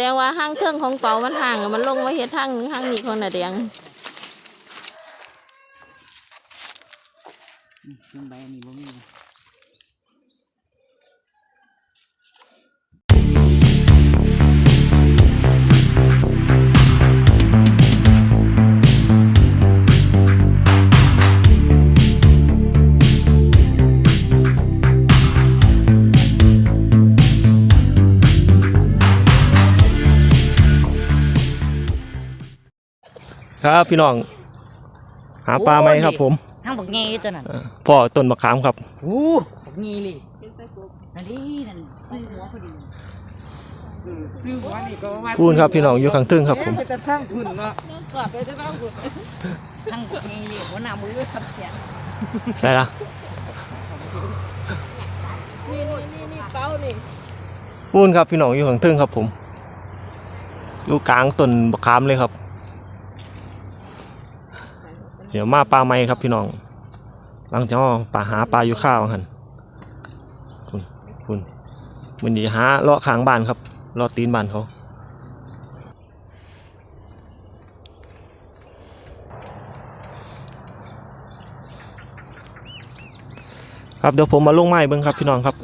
ดงว่าห้างเครื่องของเป๋ามันห่างมันลงมาเฮ็ดทางห้างนี้ของน่ะแดงเครื่องใบนี้บ่มี ครับพี่น้อง หาปลาไหมครับ ผมทั้งบักใหญ่ตัวนั้นเอ่อพ่อต้นมะขามครับโอ้บักใหญ่เลยนั่นดินั่นซื้อหัวพอดีซื้อหัวนี่ก็ว่าพูนครับพี่น้องอยู่ข้างตึ้งครับผมไปแต่ทางพุ่นเนาะกอดไปแต่ทางพุ่นทั้งบักใหญ่เลยหัวหน้ามือทับเสียใช่ละนี่นี่นี่นี่เป๋านี่พูนครับพี่น้องอยู่ข้างตึ้งครับผมอยู่กลางต้นมะขามเลยครับ เดี๋ยวมาปลาไหมครับพี่น้องหลังจากปลาหาปลาอยู่ข้าวหันคุณคุณมันดีหาเลาะข้างบ้านครับเลาะตีนบ้านเขาครับเดี๋ยวผมมาลงไม้เบิ้งครับพี่น้องครับ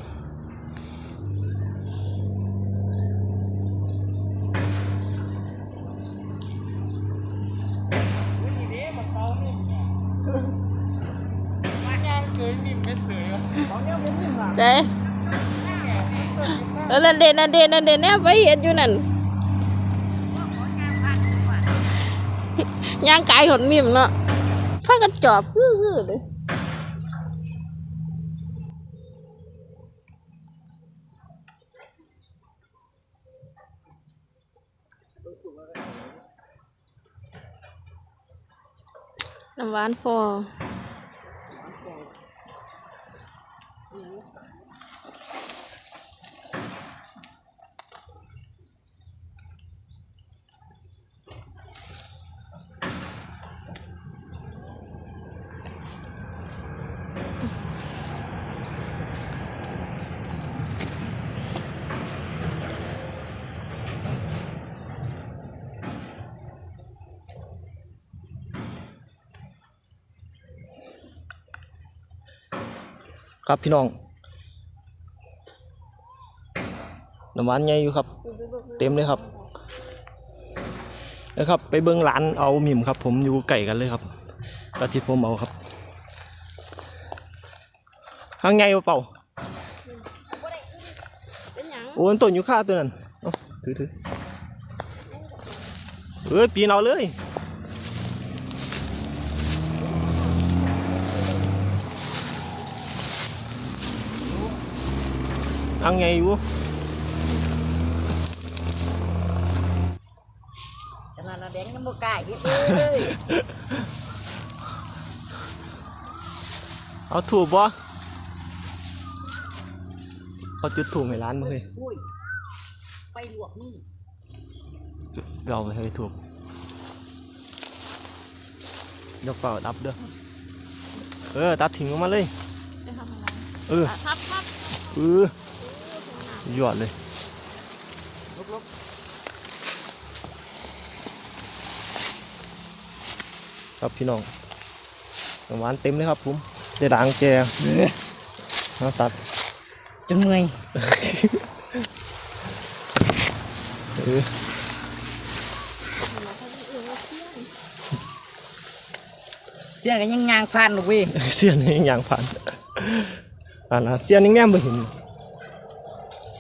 ใช่เออนั่นเด่นนั่นเด่นนั่นเด่นเนี่ยไปเห็นอยู่นั่นย่างกายหดมิมเนาะพากันจอบฮือๆเลยน้ำหวานฟอ ครับพี่น้องน้ำหวานใหญ่อยู่ครับ เต็มเลยครับนะครับ ไปเบิ้งร้านเอาหมิ่มครับ ผมอยู่ไก่กันเลยครับกะทิผมเอาครับห้างไงวะเปล่าเป็นหยังโอ้ยต้นอยู่ข้าตัวนั้นเอาถือถือเอ้ยปีนเอาเลย ห้างไงอยู่ฉะนั้นน่ะแดงยังบ่กล้าอีกเอ้ยเอาถูกบ่เอาจุดถูกในร้านมาเลยอุ้ยไปลวกมือเราไปให้ถูกยกเป่าดับเด้อเออตัดทิ้งออกมาเลยจะทำอะไรเอออะทับทับเออ ยอดเลยครับพี่น้องน้ำหวานเต็มเลยครับผมเจด่างแจน้ำตัดจนเมื่อยเออเสียงก็ยังยางผ่านลูกเว้ยเสียนยังยางผ่านอ่านะเสียนยังแง้มไปเห็น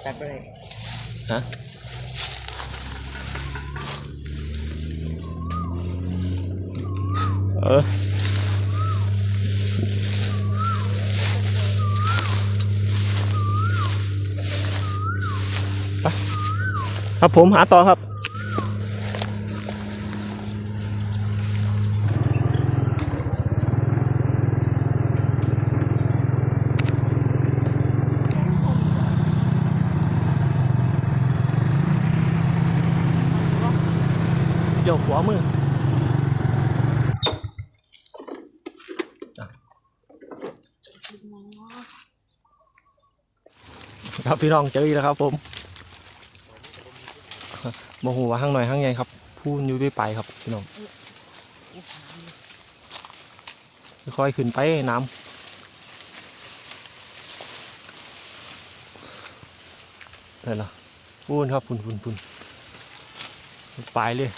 ตัดไปเลยฮะเออไปครับผมหาต่อครับ ดี๋ยวหัวมือครับพี่น้องเจออีกแล้วครับ ผมบ่ฮู้ว่าห้างหน่อยห้างใหญ่ครับ พูนอยู่ด้วยไปครับพี่น้องค่อยขึ้นไปน้ำนั่นล่ะพูนครับพูนพูนพูนไปเลย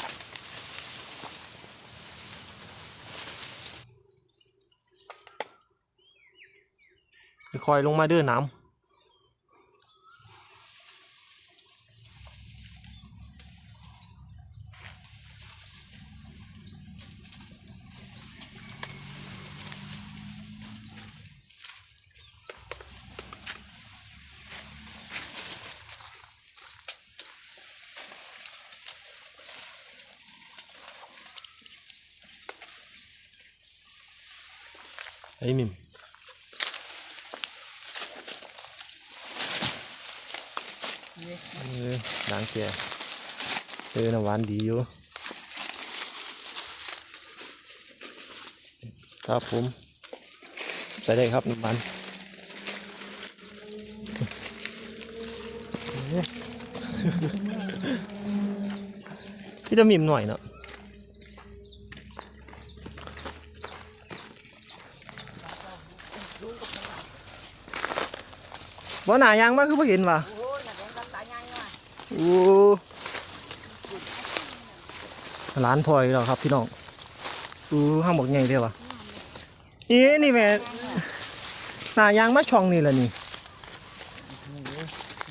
ค่อยๆลงมาเด้อน้ำ เออด่างแก่เออน้ำหวานดีอยู่ ครับผมใส่ได้ครับน้ำหวานพี่จะมิมหน่อยเนาะบ่หนายางมากคือบ่เห็นว่ะ อ้ร้านพลอยแล้วครับพี่น้องอู้ห้างบอกใหญ่เด้อว่ะนี่นี่แม่หนายางมาช่องนี่แหละนี่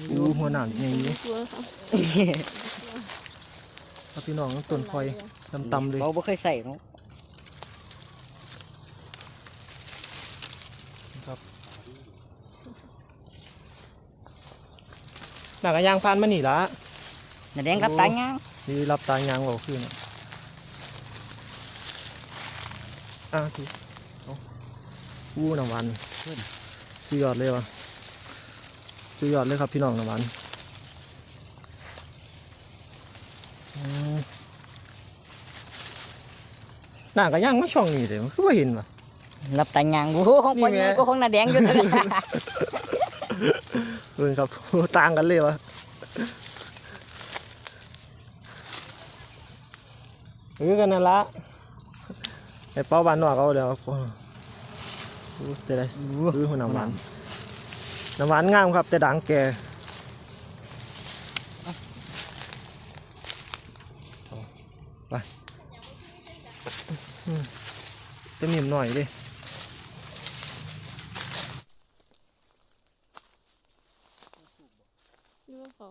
อู้หัวหนามใหญ่นี่ตัวครับครับพี่น้องต้นพลอยตำๆเลยเราบ่เคยใส่เนาะ หนากระยางพันมานี่ละน่ะแดงกับตาใหญ่นี่รับตายางบอกขึ้นอะอะทีเอาอู้น้ำหวันสุดยอดเลยวะสุดยอดเลยครับพี่น้องน้ำหวันอืมหน้ากระย่างมาช่องนี่เลยมันคือว่าเห็นวะรับตาใหญ่โอ้โหของนี่ปอยแม่ก็ของน่ะแดงอยู่เด้อ เออครับต่างกันเลยวะเออกันนั่นละไอ้เป้าบานนอกเอาเดี๋ยวโอ้แต่ได้คือหัวน้ำหวานน้ำหวานงามครับ แต่ด่างแก่ไปอืมจะมีมหน่อยดิเขา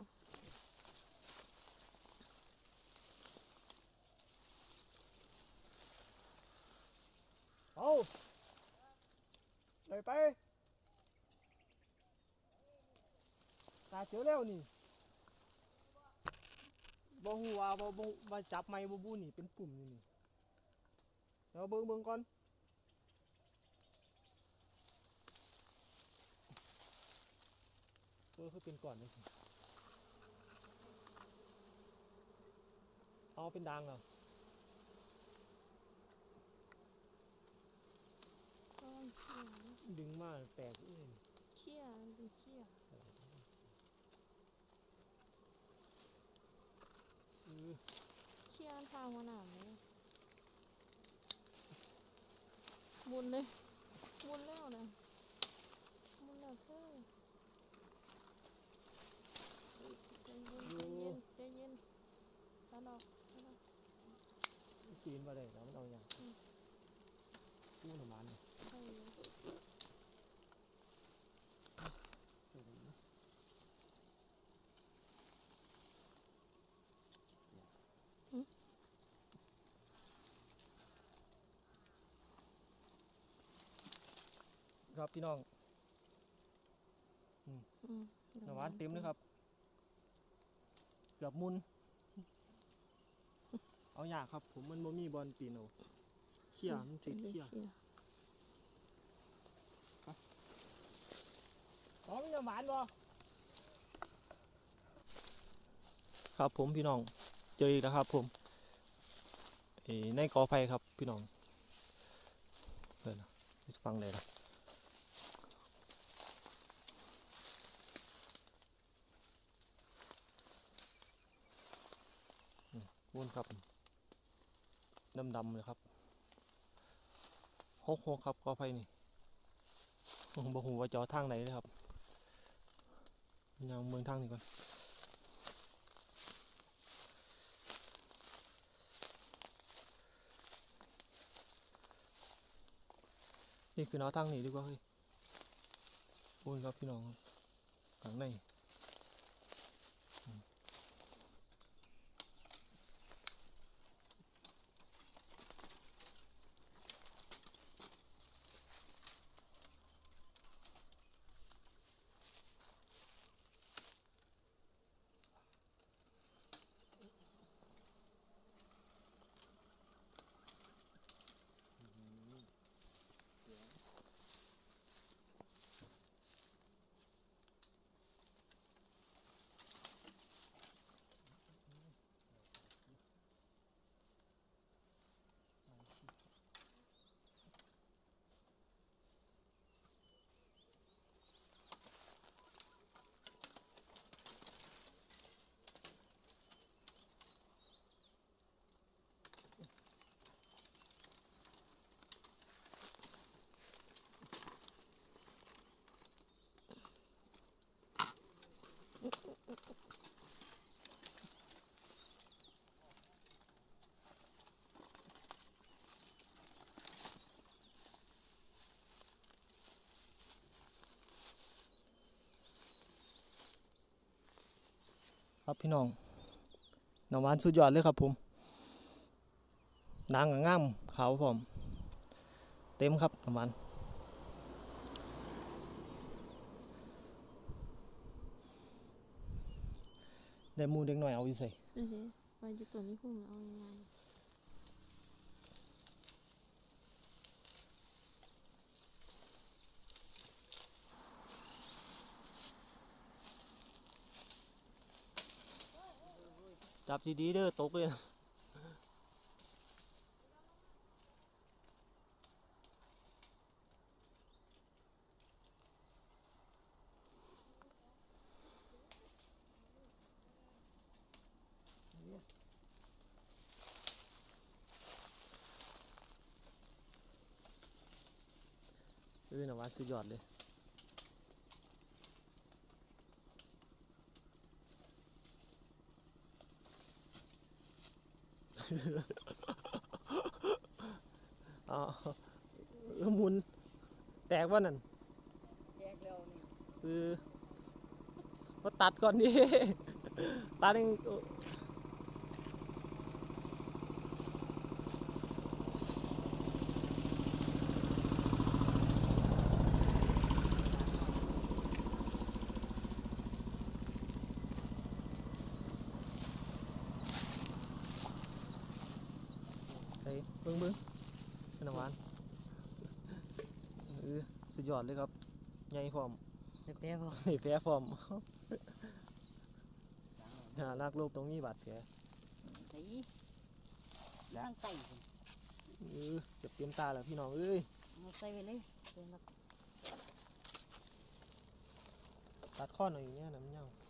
เอาเลยไปตา เจียวแล้วนี่บ่ฮู้ว่าบ่บ่ว่าจับไม้บ่บูนี่เป็นปุ่มนี่นี่เดี๋ยวเบิ่งเบิ่งก่อนเออคือเป็นก่อนนี่สิเอาเป็นดังเหรอกำลังเขี่ยดึงมาแตกเองเขี่ยมันเป็นเขี่ย เออ เขี่ยทางหัวหนามเลยหมุนเลยหมุนแล้วนะหมุนแล้วเซ่ใจเย็นใจเย็นใจเย็นตัดออกตัดออกปีนมาได้แล้วมันเอาอย่างกู้หน่อมัน ใช่เลย ครับพี่น้องอืมหน่อหวานเต็มเลยครับ เกือบมุน เอาอยากครับ ผมมันบ่มีบอลปีนเอาเขี่ยมันติดเขี่ยอ๋อมีหน่อหวานบ่ครับผมพี่น้อง เจออีกแล้วครับ ผมเอ้ในกอไผ่ครับพี่น้องเดี๋ยวนะฟังเลยนะ วนครับดำๆเลยครับหกหกครับกอไผ่นี่ผมบอกหูว่าจอทางไหนเลยครับยังเมืองทางนี้ก่อนนี่คือแนวทางนี้ดีกว่าเฮ้ยวนครับพี่น้องข้างใน ครับพี่น้องน้ำหวานสุดยอดเลยครับผมนางกับง่ามขาวผมเต็มครับน้ำหวานได้มูเด็กหน่อยเอาอยู่ใส่นี่สิไปอยู่ตัวนี้พุ่มเอายังไง จับดีๆเด้อตกเลยนะเออน้ำหวาสุดยอดเลย อ๋อหมุน แตกว่านั่นแตกแล้วนี่คือมาตัดก่อนดิตัดเอง ใส่เบิ้งเบิ้งเป็นน้ำหวานเออสุดยอดเลยครับใหญ่พร้อมแป๊บๆบ่นี่แพ้พร้อมหาลากโลกตรงนี้บาดแผลใส่ล้างไตพุ่นเออเจ็บเต็มตาแล้วพี่น้องเอ้ยเอาใส่ไว้เลยเดี๋ยวเราตัดข้อหน่อยอย่างเงี้ยนะมันยังไปเอา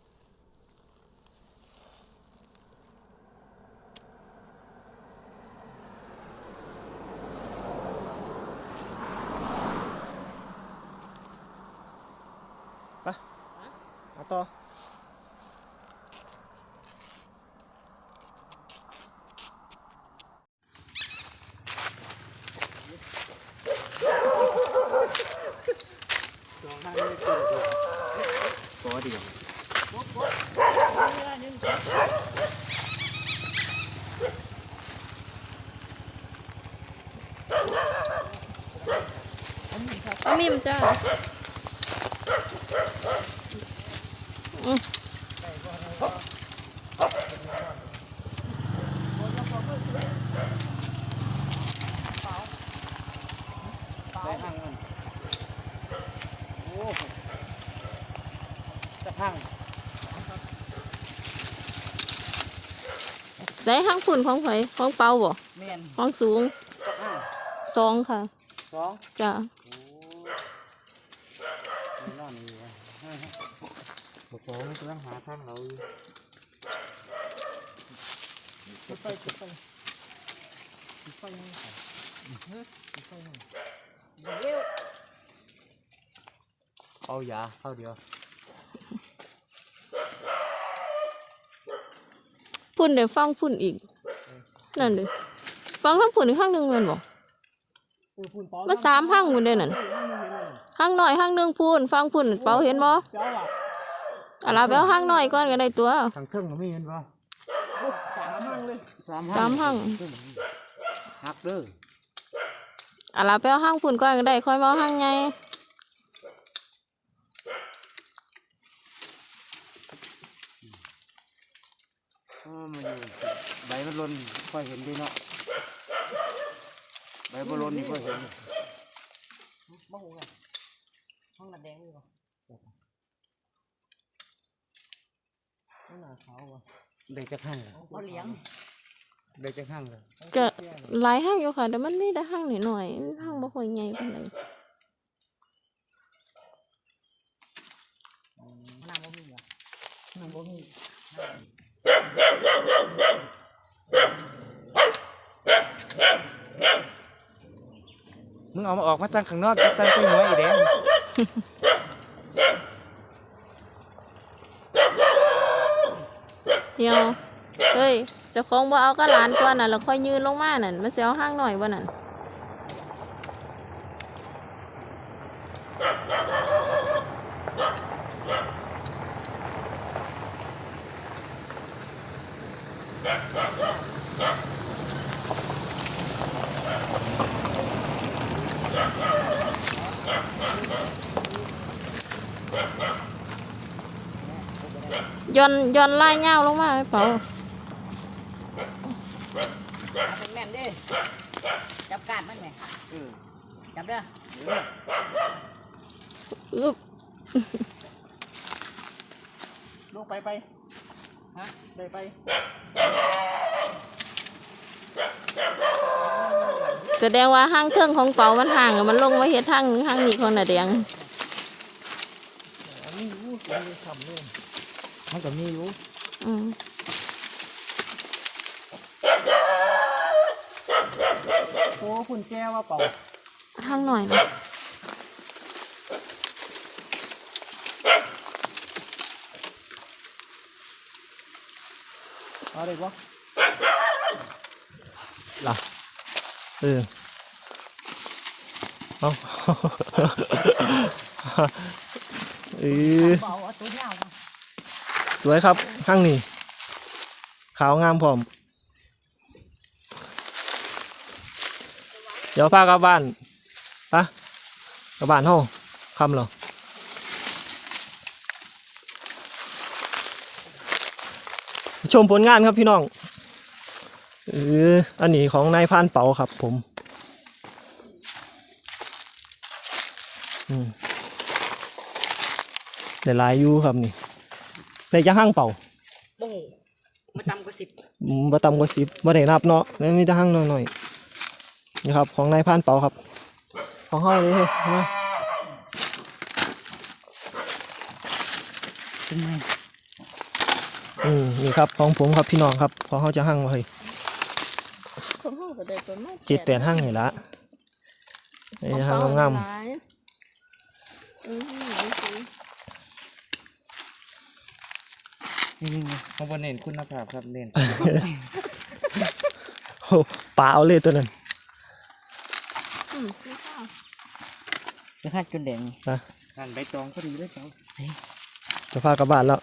ต่อสองข้างเลยตัวเดียวตัวเดียว เวลาหนึง เอามีมจ้าอืม ได้ทางมันโอ้จะพัง ใส่ข้างฝุ่นของไผของเปาบ่แม่นของสูงจะพังสองค่ะสองจ้าโอ้ยนอนนี่วะบอกว่ามันกำลังหาทางเราอยู่จุดไฟจุดไฟจุดไฟยังไงจุดไฟยังไงเร็วเอายาเข้าเดียว พุ่นเดี๋ยวฟังพุ่นอีก นั่นเดี๋ยวฟังทั้งพุ่นอีกข้างหนึ่งแมันบอกมันสามห้างพุ่นเด้นั่นห้างหน่อยห้างหนึ่งพุ่นฟังพุ่นเปาเห็นบ่อะไรไปเอาห้างหน่อยก่อนก็ได้ตัวทางเครื่องมีเห็นป่ะสามห้างเลยสามสามห้างหักเด้ออะไรไปเอาห้างพุ่นก่อนก็ได้ค่อยมาเอาห้างไง เพราะว่า มันอยู่ใบมันลนค่อยเห็นดีเนาะใบมันลนนี่ค่อยเห็นบ้างอะห้องน้ำแดงนี่ป่ะห้องน้ำขาวป่ะเด็กจะข้างเหรอเขาเลี้ยงเด็กจะข้างเหรอก็หลายห้างอยู่ค่ะแต่มันไมีแต่ห้างหน่อยๆมันห้างบ่ค่อยใหญ่ปานใดน้ำบ่มีเหรอน้ำบ่มี งเอามาออกมาจังข้างนอกจังใจหัวอีแดงเดียวเฮ้ยจะคงบ่เอาก็หลานก่อนน่ะแล้วค่อยยืนลงมานั่นมันจะเอาห้างหน่อยบ่นั่น ย้อนย้อนไล่เงาวลงมาให้เปล่าเป็นแม่นเด้จับการมันไหมจับเด้ออึบลงไปไปฮะได้ไปแสดงว่าห้างเครื่องของเปามันห่างอะมันลงมาเฮ็ดห้างห้างนี้ของน่ะแดงอันนี้รู้สึก มีคำเลยมันก็มีอยู่อืมโอ้คุณแก้ว่าเปล่าห้างหน่อยนะเอาได้ปะล่ะเออเอาเออ เบาเอาตัวยาวมา สวยครับข้างนี้ ขาวงามพร้อม เดี๋ยวพากลับบ้านปะกลับบ้านห้องคำหรอชมผลงานครับพี่น้องเอออันนี้ของนายพานเป๋าครับผมอืมเดี๋ยวลายอยู่ครับนี่ ในจะห้างเป่าโอ้โหมาต่ำกว่าสิบอืมบ่ต่ำกว่าสิบบ่ได้นับเนาะแล้วมีแต่ห้างน้อยๆนี่ครับ ของนายพรานเป๋าครับ ของเฮาเลยเฮ้ยมาเป็นไงอืมนี่ครับของผมครับพี่น้องครับของเฮาจะห้างไว้ของห้างก็ได้ประมาณเจ็ดแปดห้างนี่ละไอ้ห้างงามอืม นี่เขาบนเน้นคุณภาพครับเน้นๆโอ้ปลาเอาเลยตัวนั้นอืมจะคาดจนแดงนะการใบตองก็ดีเลยเจ้าจะพากลับบ้านแล้ว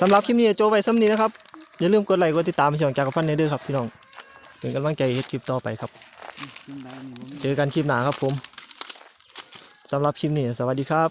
สำหรับคลิปนี้โจไว้ซ้ำนี้นะครับ อย่าลืมกดไลค์กดติดตามช่องจากกับพันในเด้อครับพี่น้องเป็นกำลังใจให้คลิปต่อไปครับกินใบหมูเจอกันคลิปหน้าครับผมสำหรับคลิปนี้สวัสดีครับ